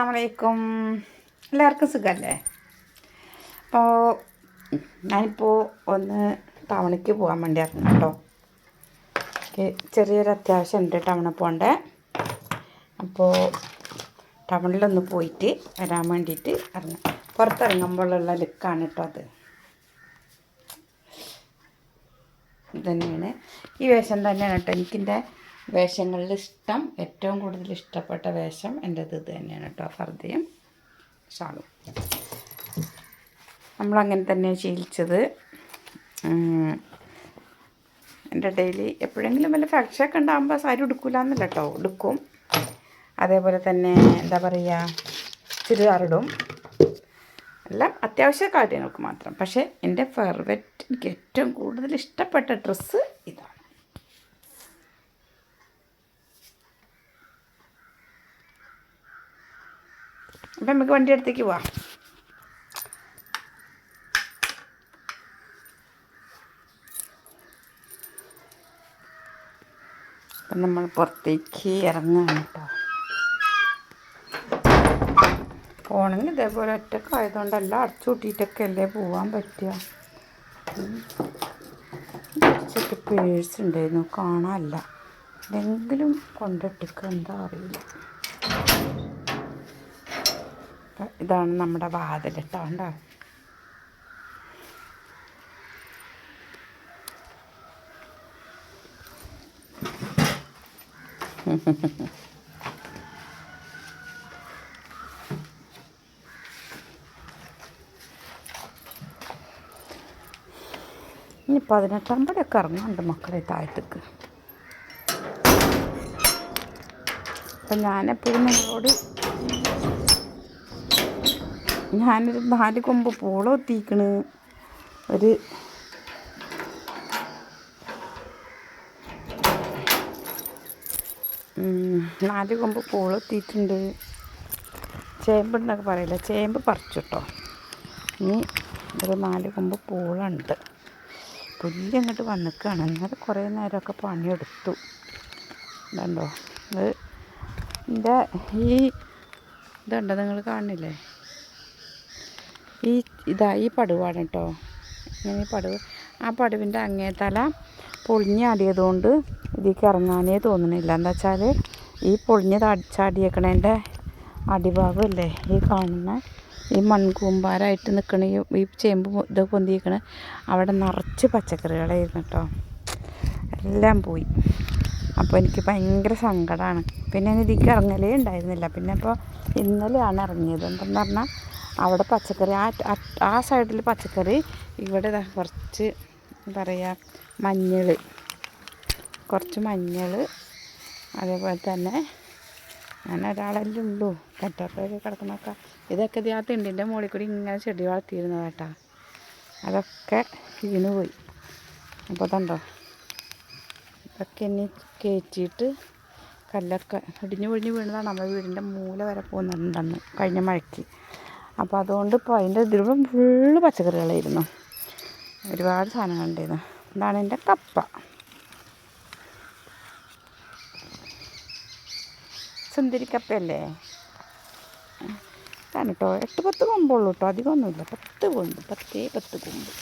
അസ്സാമലൈക്കും എല്ലാവർക്കും സുഖമല്ലേ അപ്പോൾ ഞാനിപ്പോൾ ഒന്ന് ടൗണിലേക്ക് പോകാൻ വേണ്ടി ഇറങ്ങാം കേട്ടോ ചെറിയൊരു അത്യാവശ്യം ഉണ്ട് ടൗണിൽ പോകണ്ടേ. അപ്പോൾ ടൗണിലൊന്ന് പോയിട്ട് വരാൻ വേണ്ടിയിട്ട് ഇറങ്ങാം പുറത്തിറങ്ങുമ്പോഴുള്ള ലുക്കാണ് കേട്ടോ അത്. ഇതന്നെയാണ്. ഈ വേഷം തന്നെയാണ് കേട്ടോ എനിക്കെന്റെ വേഷങ്ങളിൽ ഇഷ്ടം ഏറ്റവും കൂടുതൽ ഇഷ്ടപ്പെട്ട വേഷം എന്റെ ഇത് തന്നെയാണ് കേട്ടോ ഫർദയും ഷാളും. നമ്മളങ്ങനെ തന്നെ ശീലിച്ചത്. എന്റെ ഡെയിലി എപ്പോഴെങ്കിലും വല്ല ഫംഗ്ഷനൊക്കെ ഉണ്ടാകുമ്പോൾ സാരി ഉടുക്കില്ല എന്നല്ല കേട്ടോ ഉടുക്കും. അതേപോലെ തന്നെ എന്താ പറയുക ചുരിദാറിടും. എല്ലാം അത്യാവശ്യ കാര്യങ്ങൾക്ക് മാത്രം. പക്ഷേ എന്റെ ഫേവററ്റ് എനിക്ക് ഏറ്റവും കൂടുതൽ ഇഷ്ടപ്പെട്ട ഡ്രസ്സ് ഇതാണ്. അപ്പം നമുക്ക് വണ്ടി അടുത്തേക്ക് പോവാം. അപ്പം നമ്മൾ പുറത്തേക്ക് ഇറങ്ങുകയാണ് കേട്ടോ. പോകണമെങ്കിൽ ഇതേപോലെ ഒറ്റയ്ക്ക് ആയതുകൊണ്ടല്ല അടച്ചു കൂട്ടിയിട്ടൊക്കെ അല്ലേ പോകാൻ പറ്റുക. ഉച്ചയ്ക്ക് പേഴ്സ് ഉണ്ടായിരുന്നു കാണാനല്ല എന്തെങ്കിലും കൊണ്ടിട്ടിക്കുക എന്താ അറിയില്ല. ഇതാണ് നമ്മുടെ വാതിൽ കേട്ടോ കണ്ടോ? ഇനി പതിനെട്ടാം പടിയൊക്കെ ഇറങ്ങുന്നുണ്ട് മക്കളെ താഴത്തേക്ക്. അപ്പം ഞാനെപ്പോഴും നിങ്ങളോട് ഞാനൊരു നാല് കൊമ്പ് പൂളം എത്തിക്കണ് ഒരു നാല് കൊമ്പ് പൂളം എത്തിയിട്ടുണ്ട് എന്നൊക്കെ പറയില്ല? ചേമ്പ് പറിച്ചു കേട്ടോ ഇനി ഒരു നാല് കൊമ്പ് പൂളുണ്ട് പുല്ല് അങ്ങോട്ട് വന്നിക്കാണ്. എന്നാൽ കുറേ നേരമൊക്കെ പണിയെടുത്തു. ഇതുണ്ടോ? ഇത് എന്റെ ഈ ഇതുണ്ടോ? നിങ്ങൾ കാണുന്നില്ലേ ഈ ഇതാ ഈ പടുവാണ് കേട്ടോ ഇങ്ങനെ പടുവ്. ആ പടുവിന്റെ അങ്ങേ തല പൊളിഞ്ഞാടിയതുകൊണ്ട് ഇതിലേക്ക് ഇറങ്ങാനേ തോന്നുന്നില്ല എന്താ വെച്ചാൽ ഈ പൊളിഞ്ഞ് ചാടിയേക്കണേന്റെ അടിഭാഗമല്ലേ ഈ കാണുന്ന ഈ മൺകൂമ്പാരായിട്ട് നിൽക്കണ ഈ ചേമ്പ് ഇത് പൊന്തിയിരിക്കണ അവിടെ നിറച്ച് പച്ചക്കറികളായിരുന്നു കേട്ടോ എല്ലാം പോയി. അപ്പോൾ എനിക്ക് ഭയങ്കര സങ്കടമാണ് പിന്നെ ഇതിലേക്ക് ഇറങ്ങലേ ഉണ്ടായിരുന്നില്ല. പിന്നെ ഇപ്പോൾ ഇന്നലെയാണ് ഇറങ്ങിയത്. എന്തെന്ന് പറഞ്ഞാൽ അവിടെ പച്ചക്കറി ആ ആ- സൈഡിൽ പച്ചക്കറി ഇവിടെ കുറച്ച് പറയുക മഞ്ഞൾ കുറച്ച് മഞ്ഞൾ അതേപോലെ തന്നെ ഞാൻ ഒരാളല്ലേ ഉള്ളൂ. കട്ടപ്പൊക്കെ കിടക്കുന്നൊക്കെ ഇതൊക്കെ ഇത് ആ തിണ്ടിന്റെ മുകളിൽ കൂടി ഇങ്ങനെ ചെടി വളർത്തിയിരുന്നത് കേട്ടാ അതൊക്കെ വീണ് പോയി. അപ്പോൾ അതുണ്ടോ ഇതൊക്കെ ഇനി കയറ്റിയിട്ട് കല്ലൊക്കെ ഇടിഞ്ഞു പൊഴിഞ്ഞ് വീണതാണ്. നമ്മുടെ വീടിന്റെ മൂല വരെ പോകുന്നുണ്ടെന്ന് കഴിഞ്ഞ മഴയ്ക്ക്. അപ്പോൾ അതുകൊണ്ട് ഇപ്പോൾ അതിന്റെ ഇതിലും ഫുള്ള് പച്ചക്കറികളായിരുന്നു. ഒരുപാട് സാധനങ്ങൾ ഉണ്ടായിരുന്നു. ഇതാണ് എന്റെ കപ്പ. സുന്ദരി കപ്പയല്ലേ? ഇതാണ് കേട്ടോ എട്ട് പത്ത് കൊമ്പുള്ളൂ കേട്ടോ അധികമൊന്നുമില്ല. പത്ത് കൊമ്പ്. പത്തേ പത്ത് കൊമ്പ്.